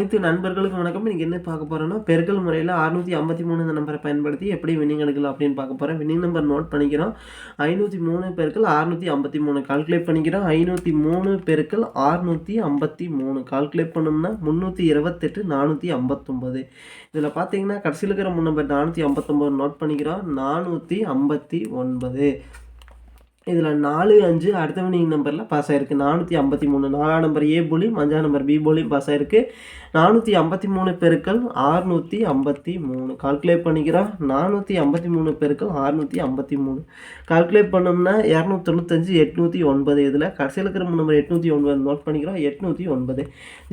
அனைத்து நண்பர்களுக்கும் வணக்கம். இன்றைக்கி என்ன பார்க்க போகிறோன்னா பெருக்கல் முறையில் அறுநூற்றி ஐம்பத்தி மூணு இந்த நம்பரை பயன்படுத்தி எப்படி வின்னிங் எடுக்கலாம் அப்படின்னு பார்க்க போகிறேன் வின்னிங் நம்பர் நோட் பண்ணிக்கிறோம். ஐநூற்றி மூணு பெருக்கள் அறுநூற்றி ஐம்பத்தி மூணு. கால்குலேட் பண்ணிக்கிறோம். ஐநூற்றி மூணு பெருக்கள் அறுநூற்றி ஐம்பத்தி மூணு. கால்குலேட் பண்ணோம்னா முந்நூற்றி இருபத்தெட்டு நானூற்றி ஐம்பத்தொம்பது இதில் பார்த்தீங்கன்னா கடைசியில் இருக்கிற மூணு நம்பர் நானூற்றி ஐம்பத்தொம்பது நோட் பண்ணிக்கிறோம். நானூற்றி ஐம்பத்தி ஒன்பது. இதில் நாலு அஞ்சு அடுத்த வினிங் நம்பரில் பாஸ் ஆயிருக்கு. நானூற்றி ஐம்பத்தி மூணு. நாலாம் நம்பர் ஏ போலியும் அஞ்சாம் நம்பர் பி போலியும் பாஸ் ஆயிருக்கு. நானூற்றி ஐம்பத்தி மூணு பெருக்கள் ஆறுநூற்றி ஐம்பத்தி மூணு. கால்குலேட் பண்ணிக்கிறோம். நானூற்றி ஐம்பத்தி மூணு பெருக்கள் ஆறுநூற்றி ஐம்பத்தி மூணு. கால்குலேட் பண்ணோம்னா இரநூத்தி தொண்ணூத்தஞ்சு எட்நூற்றி ஒன்பது. இதில் கடைசியில் இருக்கிற நம்பர் எட்நூற்றி ஒன்பது நோட் பண்ணிக்கிறோம். எட்நூற்றி ஒன்பது.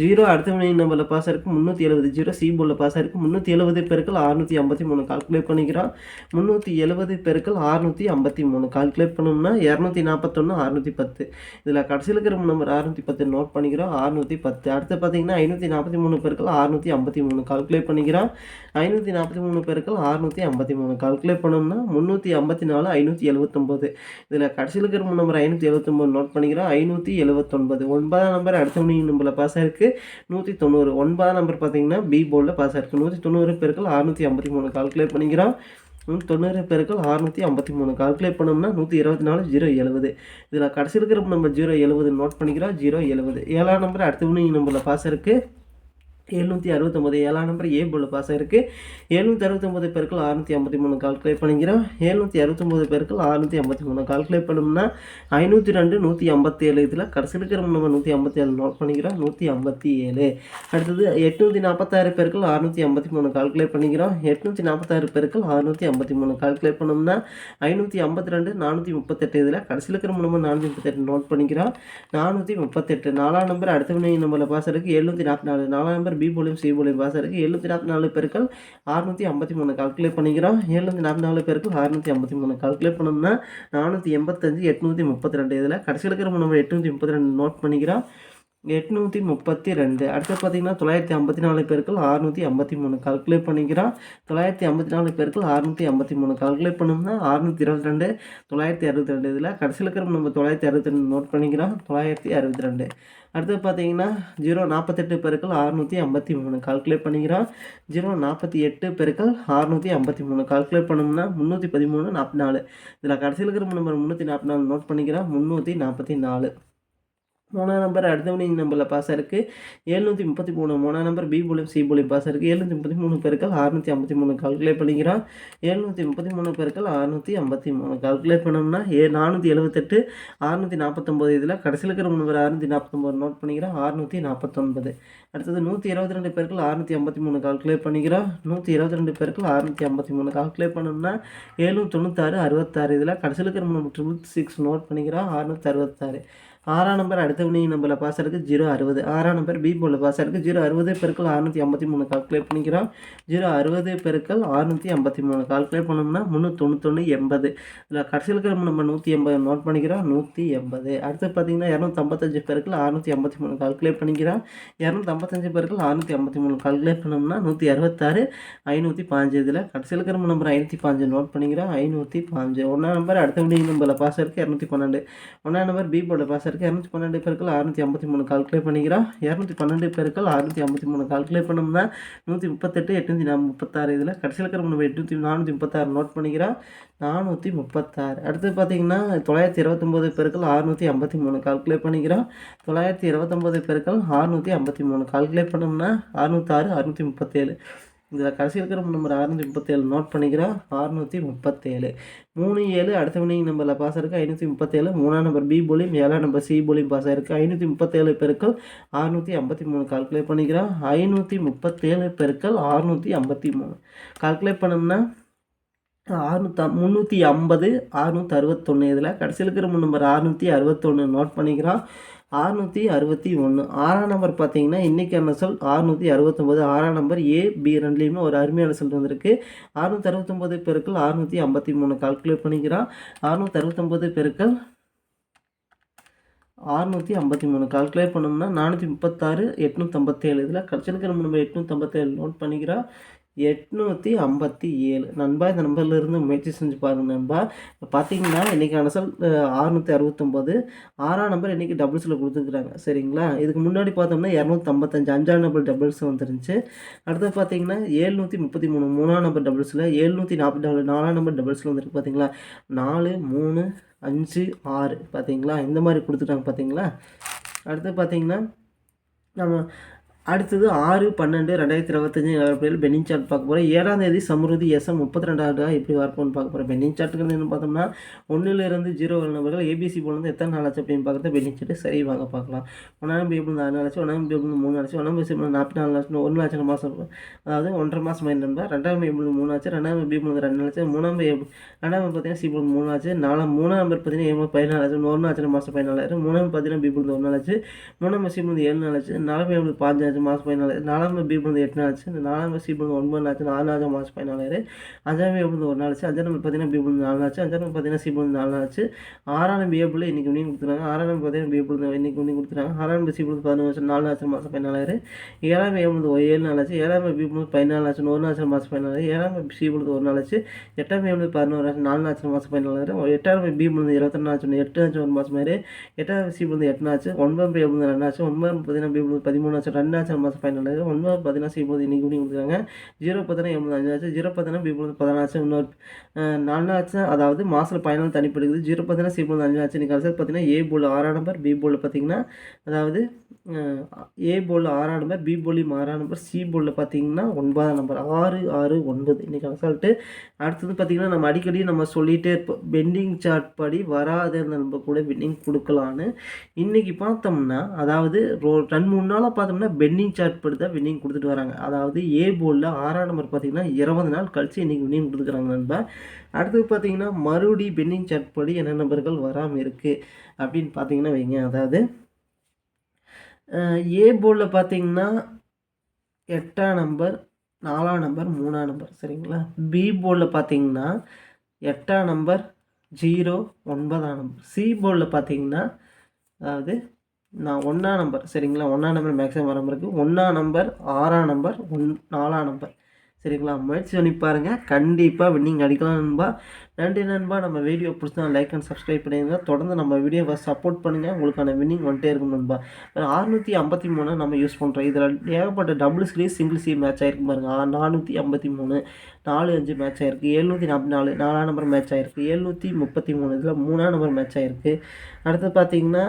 ஜீரோ அடுத்த வினிங் நம்பரில் பாஸ் ஆயிருக்கு. முந்நூற்றி எழுபது. ஜீரோ சி போலில் பாஸ் ஆயிருக்கு. முந்நூற்றி எழுபது பெருக்கள் ஆறுநூற்றி ஐம்பத்தி மூணு. கால்குலேட் பண்ணிக்கிறோம். முந்நூற்றி எழுபது பெருக்கள் ஆறுநூற்றி ஐம்பத்தி மூணு. கால்குலேட் பண்ணோம்னா இரநூத்தி நாற்பத்தொன்று அறுநூற்றி பத்து. இதில் கடைசியில் இருக்கிற நம்பர் அறுநூற்றி பத்து நோட் பண்ணிக்கிறோம். அறுநூற்றி பத்து. அடுத்து பார்த்தீங்கன்னா ஐநூற்றி நாற்பத்தி மூணு பெருக்கள் அறுநூற்றி ஐம்பத்தி மூணு கால்குலேட் பண்ணிக்கிறோம். ஐநூற்றி நாற்பத்தி மூணு பெருக்கள் அறுநூற்றி ஐம்பத்தி மூணு கால்குலேட் பண்ணோம்னா முந்நூற்றி ஐம்பத்தி நாலு ஐநூற்றி எழுபத்தொம்போது இதில் கடைசியில் இருக்கிற நம்பர் ஐநூற்றி எழுபத்தொம்போது நோட் பண்ணிக்கிறோம். ஐநூற்றி எழுபத்தொன்பது ஒன்பதாம் நம்பர் அடுத்த மணி நம்பரில் பாஸ் ஆயிருக்கு. நூற்றி தொண்ணூறு. ஒன்பதாம் நம்பர் பார்த்தீங்கன்னா பி போர்டில் பாஸ் ஆயிருக்கு. நூற்றி தொண்ணூறு பெருக்கள் அறுநூற்றி ஐம்பத்தி மூணு கால்குலேட் பண்ணிக்கிறோம். தொண்ணூறு பேருக்கள் அறுநூற்றி ஐம்பத்தி மூணு கால்குலேட் பண்ணோம்னா நூற்றி இருபத்தி நாலு ஜீரோ எழுபது இதில் கடைசி இருக்கிற நம்ம ஜீரோ எழுபது நோட் பண்ணிக்கிறோம் ஜீரோ எழுபது ஏழாம் நம்பர் அடுத்த வினிங் நம்பரில் பாஸ் இருக்குது எழுநூற்றி அறுபத்தொம்பது ஏழாம் நம்பர் ஏ போல் பாஸ் ஆயிருக்கு எழுநூற்றி அறுபத்தொம்பது பேருக்குள் அறுநூற்றி ஐம்பத்தி மூணு கால்குலேட் பண்ணிக்கிறோம். எழுநூற்றி அறுபத்தொம்பது பேருக்குள் அறுநூற்றி ஐம்பத்தி மூணு கால்குலேட் பண்ணோம்னா ஐநூற்றி ரெண்டு நூற்றி ஐம்பத்தி ஏழு இதில் கடைசி இருக்கிற நம்ம நூற்றி ஐம்பத்தி ஏழு நோட் பண்ணிக்கிறோம். நூற்றி ஐம்பத்தி ஏழு அடுத்தது எட்நூற்றி நாற்பத்தாறு பேருக்குள் அறுநூற்றி ஐம்பத்தி மூணு கால்குலேட் பண்ணிக்கிறோம். எட்நூற்றி நாற்பத்தாறு பேருக்குள் அறுநூற்றி ஐம்பத்தி மூணு கால்குலேட் பண்ணோம்னா ஐநூற்றி ஐம்பத்தி ரெண்டு நானூற்றி முப்பத்தெட்டு இதில் கடைசியில் இருக்கிற நம்ம நானூற்றி முப்பத்தெட்டு நோட் பண்ணிக்கிறோம். நானூற்றி முப்பத்தெட்டு. நாலாம் நம்பர் அடுத்த வினை நம்பரில் பாஸ் இருக்குது எழுநூற்றி நாற்பத்தி நாலு. நாலாம் நம்பர் பி போலியும் சி போலியும் பாஸ் இருக்குது எழுநூற்றி நாற்பத்தி நாலு பேருக்கள் அறுநூற்றி ஐம்பத்தி மூணு கால்குலேட் பண்ணிக்கிறோம். எழுநூற்றி நாற்பத்தி நாலு பேருக்கு அறுநூற்றி ஐம்பத்தி மூணு கால்குலேட் பண்ணோம்னா நானூற்றி எண்பத்தஞ்சு எட்நூற்றி முப்பத்தி ரெண்டு. இதில் கடைசியில் இருக்கிற நம்ம எட்நூற்றி முப்பத்தி ரெண்டு நோட் பண்ணிக்கிறோம். எட்நூற்றி முப்பத்தி ரெண்டு. அடுத்து பார்த்தீங்கன்னா தொள்ளாயிரத்தி ஐம்பத்தி நாலு பேருக்கள் அறுநூற்றி ஐம்பத்தி மூணு கால்குலேட் பண்ணிக்கிறோம். தொள்ளாயிரத்தி ஐம்பத்தி நாலு பேருக்கள் அறுநூற்றி ஐம்பத்தி மூணு கால்குலேட் பண்ணோம்னா அறுநூற்றி இருபத்தி ரெண்டு தொள்ளாயிரத்தி அறுபத்தி ரெண்டு. இதில் கடைசியில் இருக்கிற நம்ம தொள்ளாயிரத்தி அறுபத்தி ரெண்டு நோட் பண்ணிக்கிறோம். தொள்ளாயிரத்தி அறுபத்தி ரெண்டு. அடுத்து பார்த்தீங்கன்னா ஜீரோ நாற்பத்தெட்டு பெருக்கள் அறுநூற்றி ஐம்பத்தி மூணு கால்குலேட் பண்ணிக்கிறோம். ஜீரோ நாற்பத்தி எட்டு பெருக்கள் அறுநூற்றி ஐம்பத்தி மூணு கால்குலேட் பண்ணோம்னா முந்நூற்றி பதிமூணு நாற்பத்தி நாலு. இதில் கடைசியில் இருக்கிற நம்பர் முந்நூற்றி நாற்பத்தி நாலு நோட் பண்ணிக்கிறோம். முந்நூற்றி நாற்பத்தி நாலு. மூணாம் நம்பர் அடுத்த வினிங் நம்பரில் பாஸ் இருக்குது எழுநூற்றி முப்பத்தி மூணு மூணாம் நம்பர் பி போலியும் சி போலியும் பாஸ் இருக்குது எழுநூற்றி முப்பத்தி மூணு பேருக்கள் அறுநூற்றி ஐம்பத்தி மூணு கால்குலேட் பண்ணிக்கிறோம் எழுநூற்றி முப்பத்தி மூணு பேருக்கள் அறுநூற்றி ஐம்பத்தி மூணு கால்குலேட் பண்ணோம்னா ஏ நானூற்றி எழுபத்தெட்டு அறுநூற்றி நாற்பத்தொம்போது இதில் கடைசியில் இருக்கிற நம்பர் அறுநூற்றி நாற்பத்தொம்போது நோட் பண்ணிக்கிறோம் அறுநூற்றி நாற்பத்தொன்பது அடுத்தது நூற்றி இருபத்தி ரெண்டு பேருக்கள் அறுநூற்றி ஐம்பத்தி மூணு கால்குலேட் பண்ணிக்கிறோம் நூற்றி இருபத்தி ரெண்டு பேருக்கு அறுநூற்றி ஐம்பத்தி மூணு கால்குலேட் பண்ணோம்னா ஏழ்நூற்றி தொண்ணூத்தாறு அறுபத்தாறு இதில் கடைசியில் இருக்கிற நம்பர் ட்ரிபிள் சிக்ஸ் நோட் பண்ணிக்கிறோம் அறுநூற்றி அறுபத்தாறு. ஆறாம் நம்பர் அடுத்த வினிங் நம்பரில் பாஸ் இருக்குது ஜீரோ அறுபது. ஆறாம் நம்பர் பி போல பாஸ் இருக்குது ஜீரோ அறுபது பெருக்கள் அறுநூற்றி ஐம்பத்தி மூணு கால்குலேட் பண்ணிக்கிறோம். ஜீரோ அறுபது பெருக்கள் அறுநூற்றி ஐம்பத்தி மூணு கால்குலேட் பண்ணோம்னா முந்நூற்றி தொண்ணூத்தொன்று எண்பது. இதில் கடைசியில் இருக்கிற நம்ம நூற்றி எண்பது நோட் பண்ணிக்கிறோம். நூற்றி எண்பது. அடுத்து பார்த்தீங்கன்னா இரநூத்தம்பத்தஞ்சு பெருக்கள் அறுநூற்றி ஐம்பத்தி மூணு கால்குலேட் பண்ணிக்கிறோம். இரநூத்தம்பத்தஞ்சு பெருக்கள் அறுநூற்றி ஐம்பத்தி மூணு கால்குலேட் பண்ணோம்னா நூற்றி அறுபத்தாறு ஐநூற்றி பாஞ்சு. இதில் கடைசியில் இருக்கிற நம்பர் ஐநூற்றி பாஞ்சு நோட் பண்ணிக்கிறோம். ஐநூற்றி பாஞ்சு. ஒன்றாம் நம்பர் அடுத்த வினிங் நம்பரில் பாஸ் இருக்குது இரநூத்தி பன்னெண்டு. ஒன்றாம் நம்பர் பி போர்டில் பாஸ் இருக்குது இரநூத்தி பன்னெண்டு பேருக்கள் அறுநூற்றி ஐம்பத்தி மூணு கால்குலேட் பண்ணிக்கிறோம். இரநூத்தி பன்னெண்டு பேருக்கள் அறுநூற்றி ஐம்பத்தி மூணு கால்குலேட் பண்ணோம்னா நூற்றி முப்பத்தெட்டு எட்நூற்றி நான் முப்பத்தாறு இதில் கடைசியில் இருக்கிற நம்ம எட்நூற்றி நானூற்றி முப்பத்தாறு நோட் பண்ணிக்கிறோம். நானூற்றி முப்பத்தாறு. அடுத்து பார்த்தீங்கன்னா தொள்ளாயிரத்தி இருபத்தொம்போது பேருக்கள் அறுநூற்றி ஐம்பத்தி மூணு கால்குலேட் பண்ணிக்கிறோம். தொள்ளாயிரத்தி இருபத்தொம்போது பேருக்கள் அறுநூற்றி ஐம்பத்தி மூணு கால்குலேட் பண்ணோம்னா அறுநூத்தாறு அறுநூற்றி முப்பத்தேழு. இதில் கடைசி இருக்கிற நம்பர் அறுநூற்றி முப்பத்தேழு நோட் பண்ணிக்கிறோம். அறுநூற்றி முப்பத்தேழு. மூணு ஏழு அடுத்த வினிங் நம்பரில் பாஸ் இருக்குது ஐநூற்றி முப்பத்தேழு. மூணாம் நம்பர் பி போலியும் ஏழாம் நம்பர் சி போலியும் பாஸ் ஆயிருக்கு. ஐநூற்றி முப்பத்தேழு பெருக்கள் அறுநூற்றி ஐம்பத்தி மூணு. கால்குலேட் பண்ணிக்கிறோம். ஐநூற்றி முப்பத்தேழு பெருக்கள் அறுநூற்றி ஐம்பத்தி மூணு. கால்குலேட் பண்ணோம்னா அறுநூத்தா முந்நூற்றி ஐம்பது அறுநூற்றி அறுபத்தொன்று இதில் கடைசியில் இருக்கிற நம்பர் அறுநூற்றி அறுபத்தொன்று நோட் பண்ணிக்கிறோம். அறுநூற்றி அறுபத்தி ஒன்று ஆறாம் நம்பர் பார்த்தீங்கன்னா இன்றைக்கான சொல் அறுநூற்றி அறுபத்தொம்போது. ஆறாம் நம்பர் ஏ பி ரெண்டுலேயுமே ஒரு அருமையான சொல் வந்திருக்கு. அறுநூற்றி அறுபத்தொம்போது பெருக்கள் அறுநூற்றி ஐம்பத்தி மூணு. கால்குலேட் பண்ணிக்கிறான் அறுநூற்றி அறுபத்தொம்போது பெருக்கள் அறுநூற்றி ஐம்பத்தி மூணு. கால்குலேட் பண்ணோம்னா நானூற்றி முப்பத்தாறு எட்நூற்றம்பத்தேழு இதில் கடைசியில் இருக்கிற நம்ம எட்நூற்றம்பத்தேழு நோட் பண்ணிக்கிறோம் எட்நூற்றி ஐம்பத்தி ஏழு. நண்பா இந்த நம்பர்லேருந்து முயற்சி செஞ்சு பாருங்கள் நண்பா. இப்போ பார்த்தீங்கன்னா இன்றைக்கி அசல் அறுநூற்றி அறுபத்தொம்போது. ஆறாம் நம்பர் இன்றைக்கி டபுள்ஸில் கொடுத்துருக்குறாங்க. சரிங்களா? இதுக்கு முன்னாடி பார்த்தோம்னா இரநூத்தம்பத்தஞ்சு அஞ்சாம் நம்பர் டபுள்ஸ் வந்துருந்துச்சு அடுத்து பார்த்தீங்கன்னா ஏழ்நூற்றி முப்பத்தி மூணு. மூணாம் நம்பர் டபுள்ஸில் ஏழ்நூற்றி நாற்பத்தி நாலு. நாலாம் நம்பர் டபுள்ஸில் வந்துருக்கு பார்த்தீங்களா நாலு மூணு அஞ்சு ஆறு. பார்த்தீங்களா இந்த மாதிரி கொடுத்துட்டாங்க பார்த்தீங்களா அடுத்து பார்த்தீங்கன்னா நம்ம அடுத்தது ஆறு பன்னெண்டு ரெண்டாயிரத்தி இருபத்தஞ்சு நிலவரப்படியில் பென்னிங் சார்ட் பார்க்க போகிறோம் ஏழாம் தேதி சமருதி எஸ்எம் முப்பத்தி ரெண்டாவது எப்படி வரப்போன்னு பார்க்க போகிறோம் பென்னிங் சார்ட்டுக்கு என்ன பார்த்தோம்னா ஒன்றுலேருந்து ஜீரோ வர நபர்கள் ஏபிசி போலேருந்து எத்தனை நாள் ஆச்சு அப்படின்னு பார்க்குறது பென்னிங் சார்ட்டு சரி வாங்க பார்க்கலாம். ஒன்றாம் பேபிள் நாலு நாள் ஆச்சு. ஒன்றாம் பேபிள் மூணு நாள் ஆச்சு. ஒன்றாம் பேபிள் நாற்பத்தி நாலு நாள் ஒரு லட்சம் மாதம் அதாவது ஒன்றரை மாதம் ஆயிருந்தா ரெண்டாம் பேபிள் மூணு ஆச்சு. ரெண்டாம் பேபிள் ரெண்டு நாள் ஆச்சு. மூணாம் பேபிள் ரெண்டாம் பார்த்தீங்கன்னா சிபிள் மூணு ஆச்சு. நாலாம் மூணாம் நம்பர் பார்த்தீங்கன்னா ஏழு பதினாலு ஆச்சு. ஒரு நாள் மாதம் பதினாலாயிரம். மூணாம் பார்த்தீங்கன்னா பேபிள் ஒரு நாள் ஆச்சு. மூணாம் சிபிள் ஏழு நாள் ஆச்சு. நாலாம் பேபிள் பாஞ்சு ஆச்சு மாஸ் ஃபைனல் நாலாம் பி பிறந்து எட்டு நாள் ஆச்சு நாலாம் சி பிறந்து ஒன்பது நாள் ஆச்சு நாலாவது மாதம் ஆயிரு அஞ்சாம் பி பிறந்து ஒரு நாள் ஆச்சு அஞ்சாம் நம்பர் பார்த்தீங்கன்னா பி பிறந்து நாலு ஆச்சு அஞ்சாம் நம்பர் பார்த்தீங்கன்னா சி பிறந்து நாலு ஆச்சு ஆறாம் பி பிள்ளை இன்றைக்கி உனியும் கொடுத்துருக்காங்க ஆறாம் நம்பர் பார்த்தீங்கன்னா பி பிறந்து இன்றைக்கி உனியும் கொடுத்துருக்காங்க ஆறாம் நம்பர் சி பிறந்து பதினொன்று வருஷம் நாலு ஆச்சு மாதம் பதினாலாயிரம் ஏழாம் பி பிறந்து ஏழு நாள் ஆச்சு ஏழாம் பி பிறந்து பதினாலு ஆச்சு ஒரு நாள் மாதம் பதினாலாயிரம் ஏழாம் சி பிறந்து ஒரு நாள் ஆச்சு எட்டாம் பி பதினோரு ஆச்சு நாலு நாள் மாதம் பதினாலாயிரம் எட்டாம் பி பிறந்து இருபத்தொன்று ஆச்சு எட்டு ஆச்சு ஒரு மாதம் மாதிரி. எட்டாம் சி பிறந்து எட்டு ஆச்சு ஒன்பதாம் பி பிறந்து ரெண்டு ஆச்சு ஒன்பது பார்த்தீங்கன்னா பி பிறந்து பதிமூணு ஆச்சு ரெண்டு ஆச்சு மாதம் பதினாலாயிரம் ஒன்பது பார்த்தீங்கன்னா சி போது இன்றைக்கி இப்படி கொடுத்துருக்காங்க ஜீரோ பார்த்தீங்கன்னா எண்பது அஞ்சு ஆச்சு. ஜீரோ பார்த்தீங்கன்னா பி பதினாச்சு இன்னொரு நாலு ஆச்சு. அதாவது மாதத்தில் ஃபைனல் தனிப்படுக்குது. ஜீரோ பார்த்தீங்கன்னா சி போது அஞ்சு ஆச்சு. இன்றைக்கி அரசு பார்த்தீங்கன்னா ஏ போல் ஆறாம் நம்பர் பி போல் பார்த்தீங்கன்னா அதாவது ஏ போல் ஆறாம் நம்பர் பி போலியும் ஆறாம் நம்பர் சி போலில் பார்த்தீங்கன்னா ஒன்பதாம் நம்பர் ஆறு ஆறு ஒன்பது. இன்றைக்கி ரிசல்ட்டு அடுத்தது பார்த்திங்கன்னா நம்ம அடிக்கடி நம்ம சொல்லிகிட்டே இருப்போம். பெண்டிங் சார்ட் படி வராத நம்ம கூட வின்னிங் கொடுக்கலான்னு இன்றைக்கி பார்த்தோம்னா அதாவது ரோ ரெண்டு மூணு நாளாக பார்த்தோம்னா வின்னிங் சார்ட் படி தான் வின்னிங் கொடுத்துட்டு வராங்க. அதாவது ஏ போலில் ஆறாம் நம்பர் பார்த்தீங்கன்னா இருபது நாள் கழிச்சு இன்றைக்கி வின்னிங் கொடுத்துக்கிறாங்க நண்பா. அடுத்தது பார்த்தீங்கன்னா மறுபடி வின்னிங் சார்ட் படி என்ன நம்பர்கள் வராமல் இருக்குது அப்படின்னு பார்த்தீங்கன்னா வைங்க. அதாவது ஏ போர்டில் பார்த்தீங்கன்னா எட்டாம் நம்பர் நாலாம் நம்பர் மூணாம் நம்பர் சரிங்களா? பி போர்டில் பார்த்தீங்கன்னா எட்டாம் நம்பர் ஜீரோ ஒன்பதாம் நம்பர் சி போர்டில் பார்த்தீங்கன்னா அதாவது நான் ஒன்றாம் நம்பர் சரிங்களா? ஒன்றா நம்பர் மேக்ஸிமம் வர இருக்குது ஒன்றாம் நம்பர் ஆறாம் நம்பர் ஒன் நாலாம் நம்பர் சரிங்களா? முயற்சி பண்ணி பாருங்கள் கண்டிப்பாக வின்னிங் அடிக்கலாம் நண்பா. நன்றி நண்பா. நம்ம வீடியோ பிடிச்சா லைக் அண்ட் சப்ஸ்கிரைப் பண்ணிடுங்க தொடர்ந்து நம்ம வீடியோவை சப்போர்ட் பண்ணுங்கள் உங்களுக்கான வின்னிங் வந்துட்டே இருக்கும் நண்பா. அறுநூற்றி ஐம்பத்தி மூணு நம்ம யூஸ் பண்ணுறோம் இதில் ஏகப்பட்ட double series single C match ஆகிருக்கு பாருங்க. நானூற்றி ஐம்பத்தி மூணு நாலு அஞ்சு மேட்ச் ஆகிருக்கு எழுநூற்றி நாற்பத்தி நாலு நாலாம் நம்பர் மேட்ச் ஆகிருக்கு எழுநூற்றி முப்பத்தி மூணு இதில் மூணாம் நம்பர் மேட்ச் ஆகிருக்கு அடுத்து பார்த்தீங்கன்னா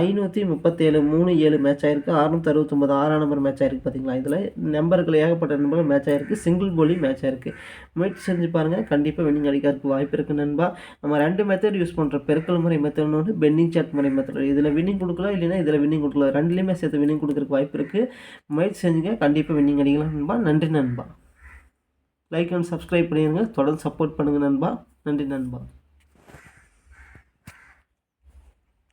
ஐநூற்றி முப்பத்தேழு மூணு ஏழு மேட்ச் ஆயிருக்கு. அறுநூற்றி அறுபத்தொம்பது ஆறாம் நம்பர் மேட்ச் ஆயிருக்கு பார்த்தீங்களா இதில் நம்பர்கள் ஏகப்பட்ட நம்பர்கள் மேட்ச் ஆயிருக்கு. சிங்கிள் போலி மேட்ச் ஆயிருக்கு. முயற்சி செஞ்சு பாருங்கள் கண்டிப்பாக வின்னிங் அடிக்கிறதுக்கு வாய்ப்பு இருக்குது நண்பா. நம்ம ரெண்டு மெத்தட் யூஸ் பண்ணுற பெருக்கல் முறை மெத்தட் ஒன்று பென்னிங் சாட் முறை மெத்தட் இதில் வின்னிங் கொடுக்கலாம் இல்லைன்னா இதில் வின்னிங் கொடுக்கலாம். ரெண்டுலேயுமே சேர்த்து வின்னிங் கொடுக்குறதுக்கு வாய்ப்பு இருக்குது முயற்சி செஞ்சுங்க. கண்டிப்பாக வின்னிங் அடிக்கலாம் நண்பா. நன்றி நண்பா. லைக் அண்ட் சப்ஸ்கிரைப் பண்ணிடுங்க தொடர்ந்து சப்போர்ட் பண்ணுங்கள் நண்பா. நன்றி நண்பா.